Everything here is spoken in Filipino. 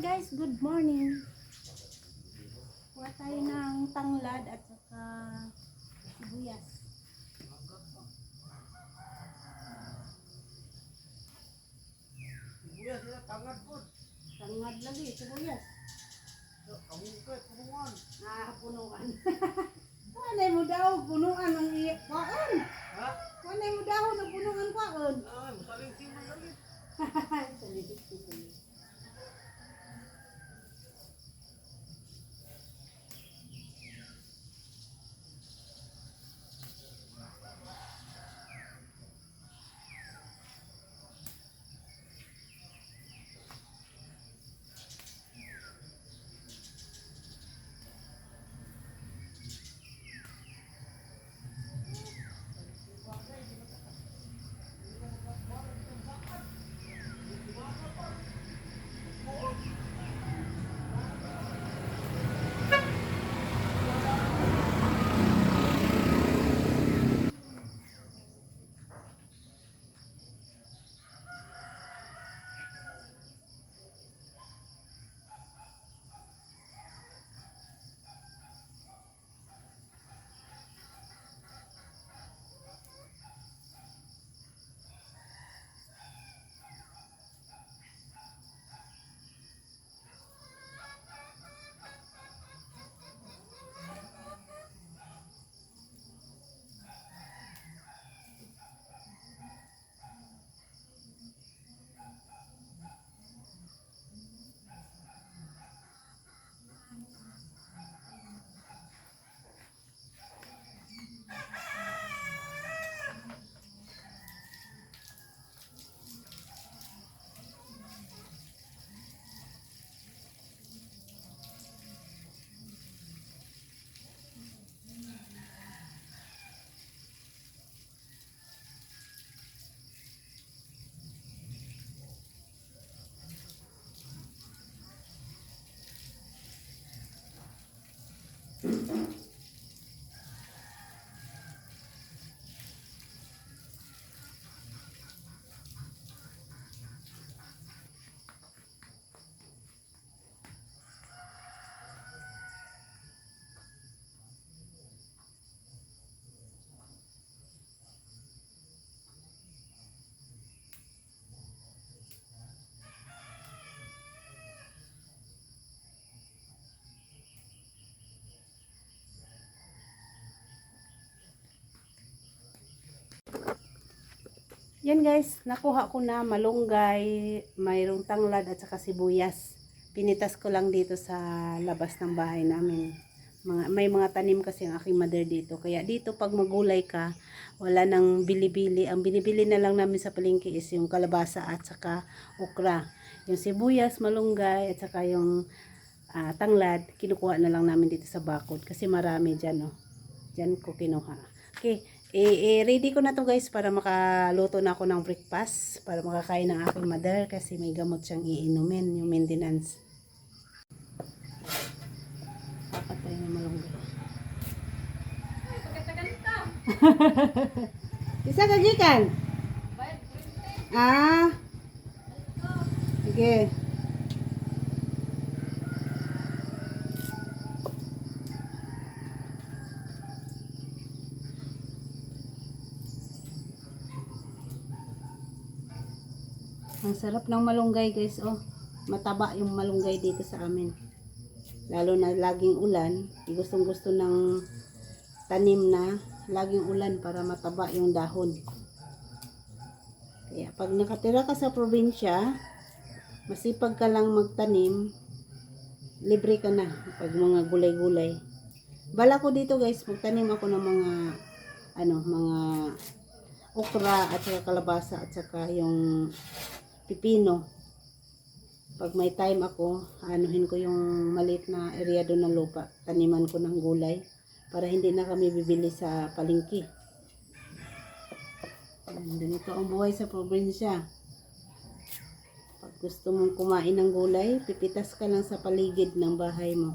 guys, good morning. Kuha tayo ng tanglad at saka sibuyas. Kuya, sila tangad po. Tanglad lagi, sibuyas. Kamungkay, kulungan. Ah, punuan. Kuha mo daw, punuan ng iyak kwaon. Ha? Kuha mo daw, punuan kwaon. Ay, masaling siman galit. Salibit ko Yan guys, nakuha ko na malunggay, mayroong tanglad at saka sibuyas. Pinitas ko lang dito sa labas ng bahay namin. Mga, may mga tanim kasi ang aking mother dito. Kaya dito pag magulay ka, wala nang bili-bili. Ang binibili na lang namin sa palengke is yung kalabasa at saka okra. Yung sibuyas, malunggay at saka yung ah, tanglad, kinukuha na lang namin dito sa bakod. Kasi marami dyan, oh. Dyan ko kinuha. Okay, eh, ready ko na to guys para makaluto na ako ng breakfast. Para makakain ng aking mother kasi may gamot siyang iinumin, yung maintenance. Papatay na malunggay. Isa ka gikan? Ah. Sige. Ang sarap ng malunggay guys, oh. Mataba yung malunggay dito sa amin. Lalo na laging ulan, gustong gusto ng tanim na laging ulan para mataba yung dahon. Kaya pag nakatira ka sa probinsya, masipag ka lang magtanim, libre ka na pag mga gulay-gulay. Bala ko dito guys, magtanim ako ng mga ano, mga okra at saka kalabasa at saka yung pipino. Pag may time ako, anuhin ko yung maliit na area doon ng lupa. Taniman ko ng gulay para hindi na kami bibili sa palengke. Ganito ang buhay sa probinsya. Pag gusto mong kumain ng gulay, pipitas ka lang sa paligid ng bahay mo.